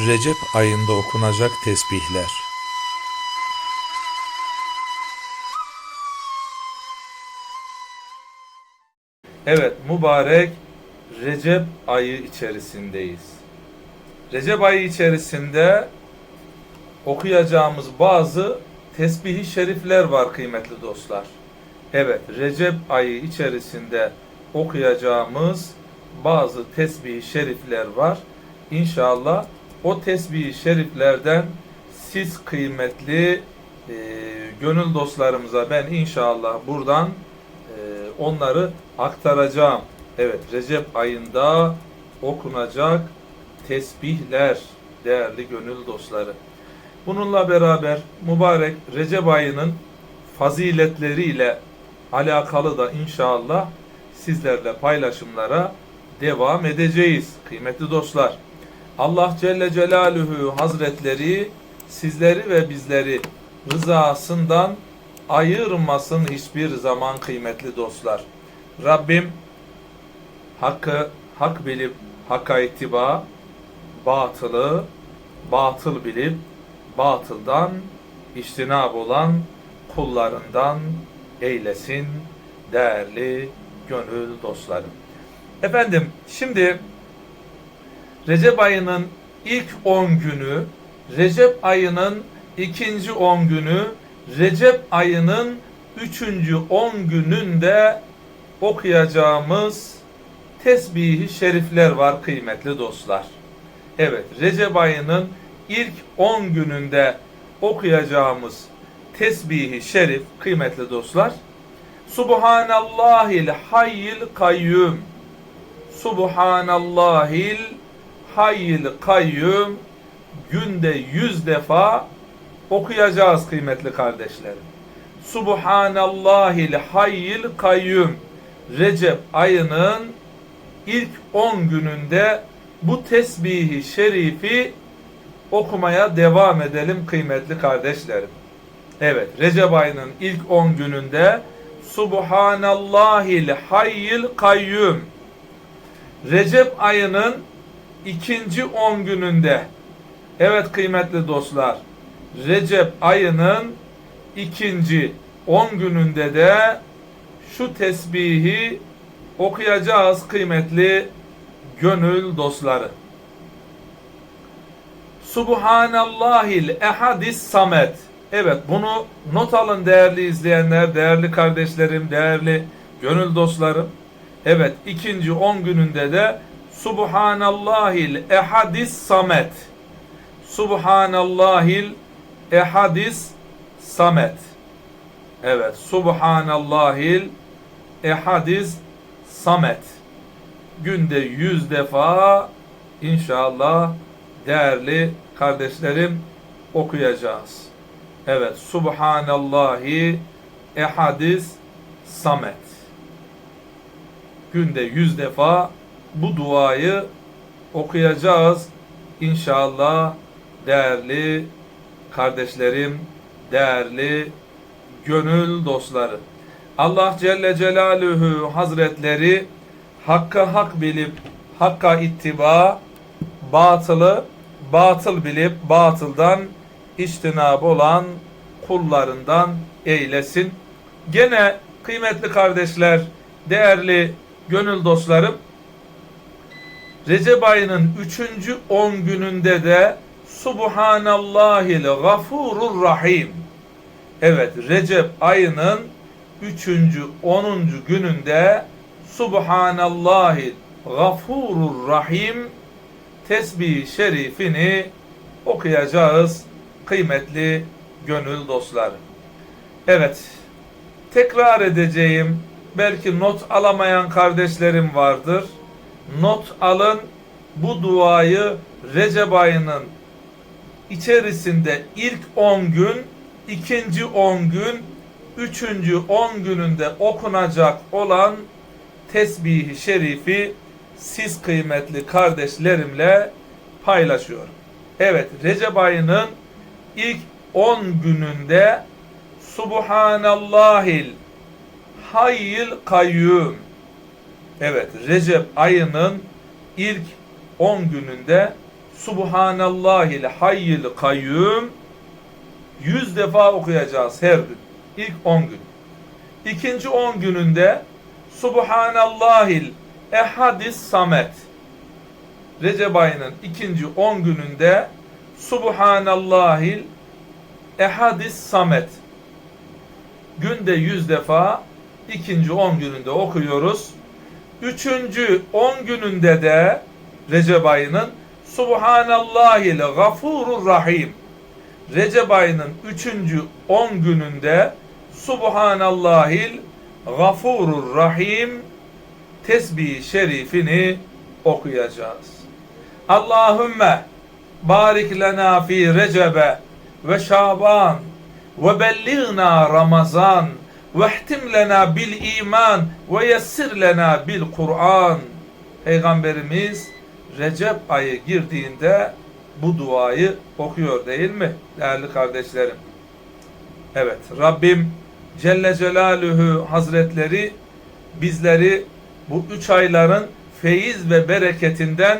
Recep ayında okunacak tesbihler. Evet, mübarek Recep ayı içerisindeyiz. Recep ayı içerisinde okuyacağımız bazı tesbihi şerifler var kıymetli dostlar. Evet, Recep ayı içerisinde okuyacağımız bazı tesbih şerifler var. İnşallah o tesbih şeriflerden siz kıymetli e, gönül dostlarımıza ben inşallah buradan e, onları aktaracağım. Evet, Recep ayında okunacak tesbihler değerli gönül dostları. Bununla beraber mübarek Recep ayının faziletleriyle alakalı da inşallah sizlerle paylaşımlara devam edeceğiz kıymetli dostlar. Allah Celle Celaluhu Hazretleri sizleri ve bizleri rızasından ayırmasın hiçbir zaman kıymetli dostlar. Rabbim hakkı hak bilip hakka ittiba, batılı batıl bilip batıldan iştinab olan kullarından eylesin değerli gönül dostlarım. Efendim şimdi Recep ayının ilk 10 günü, Recep ayının ikinci 10 günü, Recep ayının üçüncü 10 gününde okuyacağımız tesbihi şerifler var kıymetli dostlar. Evet Recep ayının ilk 10 gününde okuyacağımız tesbihi şerif kıymetli dostlar. Subhanallahil hayyil kayyum. Subhanallahil hayyil kayyum. Günde yüz defa okuyacağız kıymetli kardeşlerim. Subhanallahil hayyil kayyum. Recep ayının ilk 10 gününde bu tesbihi şerifi okumaya devam edelim kıymetli kardeşlerim. Evet, Recep ayının ilk 10 gününde Subhanallahil hayyil kayyum. Recep ayının ikinci 10 gününde Evet kıymetli dostlar, Recep ayının ikinci 10 gününde de şu tesbihi okuyacağız kıymetli gönül dostları. Subhanallahil ehadis samet. Evet bunu not alın değerli izleyenler, değerli kardeşlerim, değerli gönül dostlarım. Evet ikinci on gününde de Subhanallahil ehadis samet. Subhanallahil ehadis samet. Evet Subhanallahil ehadis samet. Günde yüz defa inşallah değerli kardeşlerim okuyacağız. Evet Subhanallahi ehadis samet. Günde yüz defa bu duayı okuyacağız. İnşallah değerli kardeşlerim, değerli gönül dostları. Allah Celle Celaluhu Hazretleri hakka hak bilip hakka ittiba, batılı batıl bilip batıldan iştinab olan kullarından eylesin. Gene kıymetli kardeşler, değerli gönül dostlarım, Recep ayının üçüncü on gününde de Subhanallahil gafurur rahim. Evet Recep ayının üçüncü onuncu gününde Subhanallahil gafurur rahim tesbih şerifini okuyacağız kıymetli gönül dostları. Evet, tekrar edeceğim. Belki not alamayan kardeşlerim vardır. Not alın. Bu duayı Recep ayının içerisinde ilk 10 gün, ikinci 10 gün, üçüncü 10 gününde okunacak olan tesbihi şerifi siz kıymetli kardeşlerimle paylaşıyorum. Evet Recep ayının ilk 10 gününde Subhanallahil Hayyil Kayyum Evet Recep ayının ilk 10 gününde Subhanallahil hayyil kayyum 100 defa okuyacağız her gün. İlk 10 gün. İkinci 10 gününde Subhanallahil ehadis samet Recep ayının ikinci 10 gününde Subhanallahil ehadis samet günde 100 defa ikinci 10 gününde okuyoruz. Üçüncü 10 gününde de Recep ayının Subhanallahil gafurur rahim Recep ayının üçüncü 10 gününde Subhanallahil gafurur rahim tesbih şerifini okuyacağız. Allahümme barik lena fi recebe ve şaban ve belliğna ramazan ve ihtim lena bil iman ve yessir lena bil Kur'an. Peygamberimiz Recep ayı girdiğinde bu duayı okuyor değil mi değerli kardeşlerim? Evet Rabbim Celle Celaluhu Hazretleri bizleri bu üç ayların feyiz ve bereketinden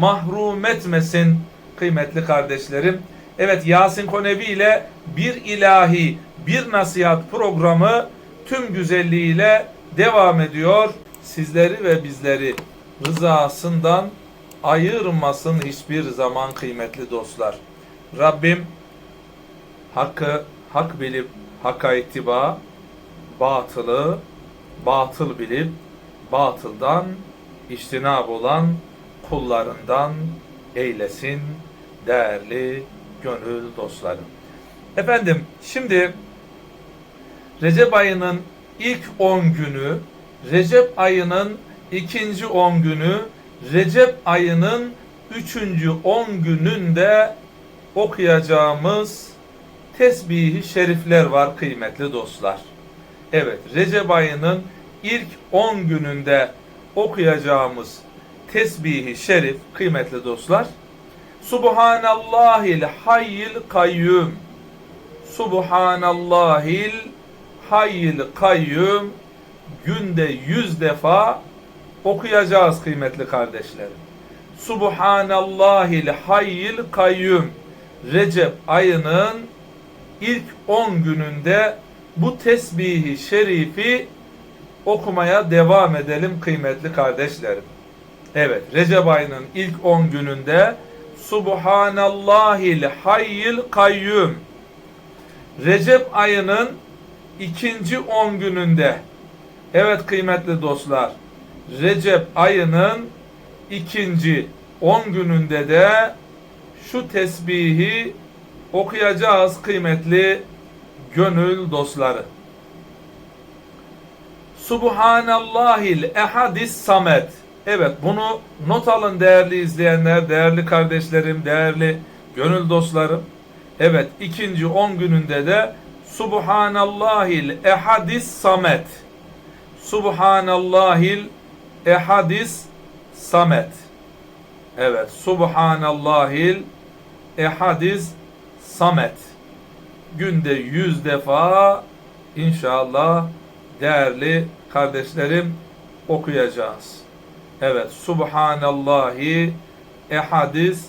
mahrum etmesin kıymetli kardeşlerim. Evet Yasin Konevi ile bir ilahi bir nasihat programı tüm güzelliğiyle devam ediyor. Sizleri ve bizleri rızasından ayırmasın hiçbir zaman kıymetli dostlar. Rabbim hakkı hak bilip hakka ittiba, batılı batıl bilip batıldan iştinab olan kullarından eylesin değerli gönül dostlarım. Efendim şimdi Recep ayının ilk 10 günü, Recep ayının ikinci 10 günü, Recep ayının üçüncü 10 gününde okuyacağımız tesbihi şerifler var kıymetli dostlar. Evet Recep ayının ilk 10 gününde okuyacağımız tesbihi şerif kıymetli dostlar. Subhanallahil hayyil kayyum. Subhanallahil hayyil kayyum günde yüz defa okuyacağız kıymetli kardeşlerim. Subhanallahil hayyil kayyum Recep ayının ilk 10 gününde bu tesbihi şerifi okumaya devam edelim kıymetli kardeşlerim. Evet Recep ayının ilk 10 gününde Subhanallahil hayyil kayyum Recep ayının ikinci 10 gününde evet kıymetli dostlar Recep ayının ikinci 10 gününde de şu tesbihi okuyacağız kıymetli gönül dostları. Subhanallahil ehadis samet. Evet bunu not alın değerli izleyenler, değerli kardeşlerim, değerli gönül dostlarım. Evet ikinci on gününde de Subhanallahil ehadis samet. Subhanallahil ehadis samet. Evet Subhanallahil ehadis samet. Günde yüz defa inşallah değerli kardeşlerim okuyacağız. Evet Subhanallahi ehadis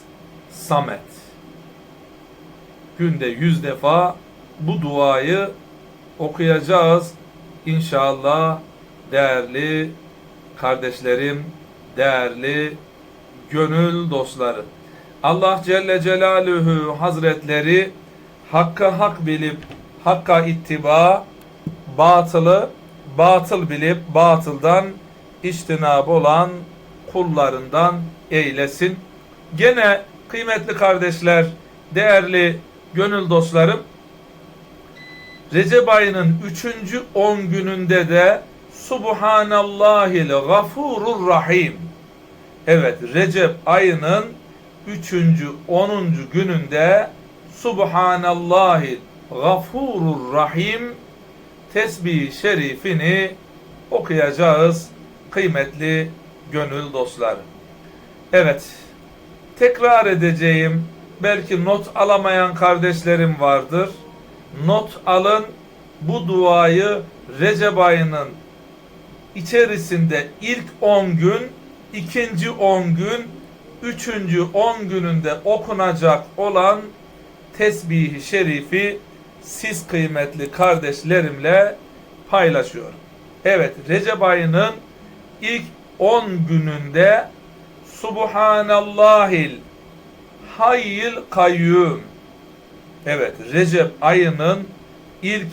samet. Günde yüz defa bu duayı okuyacağız. İnşallah değerli kardeşlerim, değerli gönül dostları. Allah Celle Celaluhu Hazretleri hakka hak bilip hakka ittiba, batılı batıl bilip batıldan iştinab olan kullarından eylesin. Gene kıymetli kardeşler, değerli gönül dostlarım, Recep ayının üçüncü on gününde de Subhanallahil gafurur rahim. Evet Recep ayının üçüncü onuncu gününde Subhanallahil gafurur rahim tesbih şerifini okuyacağız kıymetli gönül dostlar. Evet, tekrar edeceğim. Belki not alamayan kardeşlerim vardır. Not alın. Bu duayı Recep ayının içerisinde ilk 10 gün, ikinci 10 gün, üçüncü on gününde okunacak olan tesbihi şerifi siz kıymetli kardeşlerimle paylaşıyorum. Evet Recep ayının ilk 10 gününde Subhanallahil Hayyil Kayyum Evet Recep ayının ilk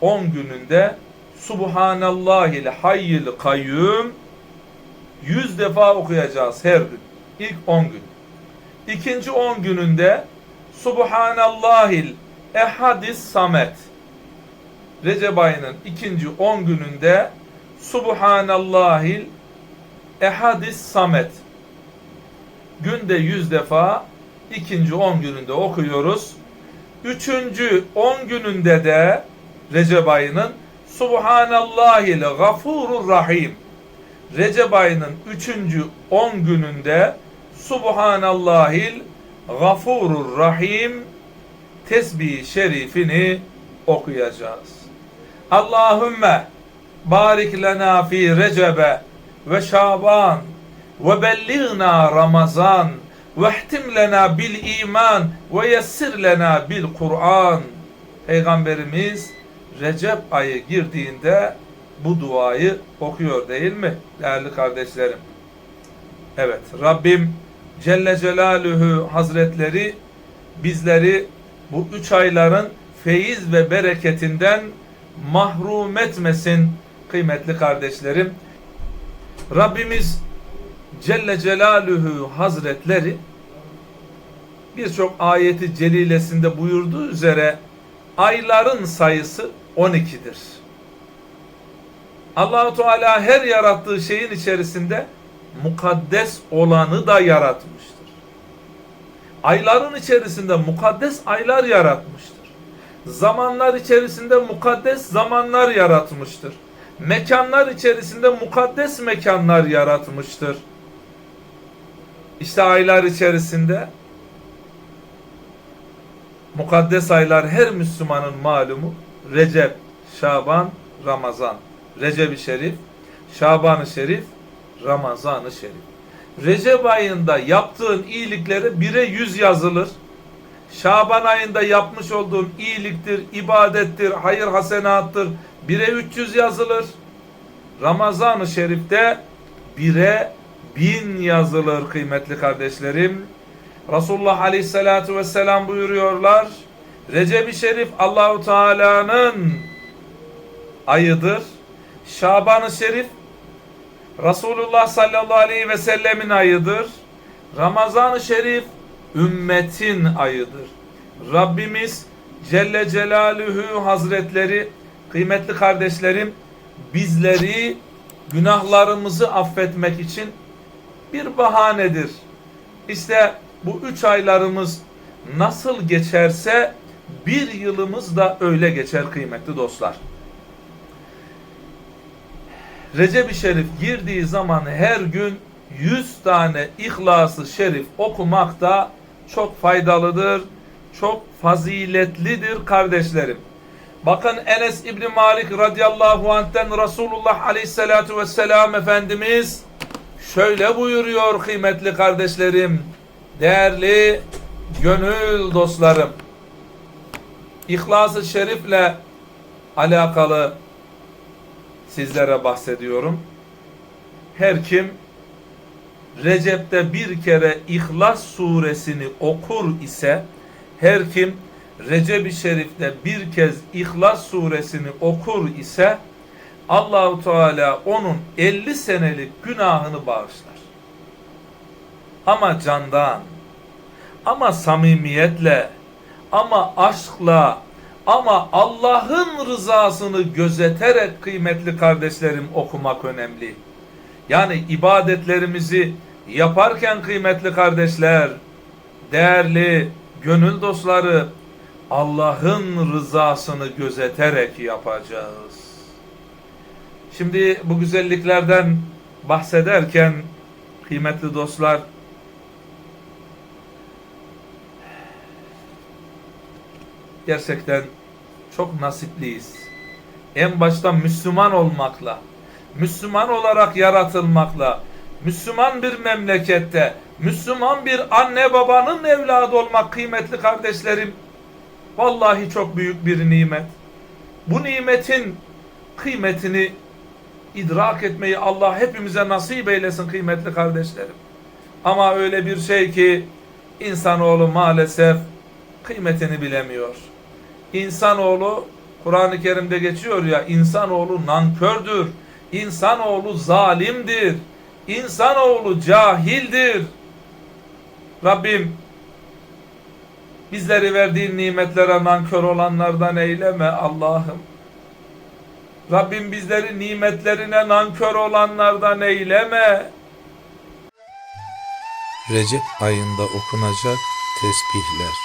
10 gününde Subhanallahil Hayyil Kayyum 100 defa okuyacağız her gün. İlk 10 gün. İkinci 10 gününde Subhanallahil Ehadis Samet Recep ayının ikinci 10 gününde Subhanallahil Ehadis Samet günde 100 defa ikinci 10 gününde okuyoruz. Üçüncü 10 gününde de Recep ayının Subhanallahil Gafurur Rahim Recep ayının üçüncü 10 gününde Subhanallahil Gafurur Rahim tesbih şerifini okuyacağız. Allahümme barik lena fi recebe ve şaban ve belliğna ramazan ve ihtim lena bil iman ve yessir lena bil Kur'an. Peygamberimiz Recep ayı girdiğinde bu duayı okuyor değil mi değerli kardeşlerim? Evet Rabbim Celle Celaluhu Hazretleri bizleri bu üç ayların feyiz ve bereketinden mahrum etmesin kıymetli kardeşlerim. Rabbimiz Celle Celaluhu Hazretleri birçok ayeti celilesinde buyurduğu üzere ayların sayısı 12'dir. Allahu Teala her yarattığı şeyin içerisinde mukaddes olanı da yaratmıştır. Ayların içerisinde mukaddes aylar yaratmıştır. Zamanlar içerisinde mukaddes zamanlar yaratmıştır. Mekanlar içerisinde mukaddes mekanlar yaratmıştır. İşte aylar içerisinde mukaddes aylar her Müslümanın malumu Recep, Şaban, Ramazan. Recep-i Şerif, Şaban-ı Şerif, Ramazan-ı Şerif. Recep ayında yaptığın iyiliklere bire yüz yazılır. Şaban ayında yapmış olduğun iyiliktir, ibadettir, hayır hasenattır. Bire 300 yazılır. Ramazan-ı Şerif'te bire bin yazılır kıymetli kardeşlerim. Resulullah Aleyhisselatü Vesselam buyuruyorlar. Recep-i Şerif Allahu Teala'nın ayıdır. Şaban-ı Şerif Resulullah sallallahu aleyhi ve sellemin ayıdır. Ramazan-ı Şerif ümmetin ayıdır. Rabbimiz Celle Celaluhu Hazretleri kıymetli kardeşlerim bizleri günahlarımızı affetmek için bir bahanedir. İşte bu üç aylarımız nasıl geçerse bir yılımız da öyle geçer kıymetli dostlar. Recep-i Şerif girdiği zaman her gün 100 tane İhlas-ı Şerif okumak da çok faydalıdır, çok faziletlidir kardeşlerim. Bakın Enes İbni Malik radıyallahu anh'ten Resulullah aleyhissalatu vesselam Efendimiz şöyle buyuruyor kıymetli kardeşlerim, değerli gönül dostlarım. İhlas-ı Şerif'le alakalı sizlere bahsediyorum. Her kim Recep'te bir kere İhlas suresini okur ise her kim Recep-i Şerif'te bir kez İhlas suresini okur ise Allahu Teala onun 50 senelik günahını bağışlar. Ama candan, ama samimiyetle, ama aşkla, ama Allah'ın rızasını gözeterek kıymetli kardeşlerim okumak önemli. Yani ibadetlerimizi yaparken kıymetli kardeşler, değerli gönül dostları Allah'ın rızasını gözeterek yapacağız. Şimdi bu güzelliklerden bahsederken kıymetli dostlar gerçekten çok nasipliyiz. En başta Müslüman olmakla, Müslüman olarak yaratılmakla, Müslüman bir memlekette Müslüman bir anne babanın evladı olmak kıymetli kardeşlerim. Vallahi çok büyük bir nimet. Bu nimetin kıymetini idrak etmeyi Allah hepimize nasip eylesin kıymetli kardeşlerim. Ama öyle bir şey ki insanoğlu maalesef kıymetini bilemiyor. İnsanoğlu Kur'an-ı Kerim'de geçiyor ya insanoğlu nankördür. İnsanoğlu zalimdir. İnsanoğlu cahildir. Rabbim bizleri verdiğin nimetlere nankör olanlardan eyleme Allah'ım. Rabbim bizleri nimetlerine nankör olanlardan eyleme. Recep ayında okunacak tesbihler.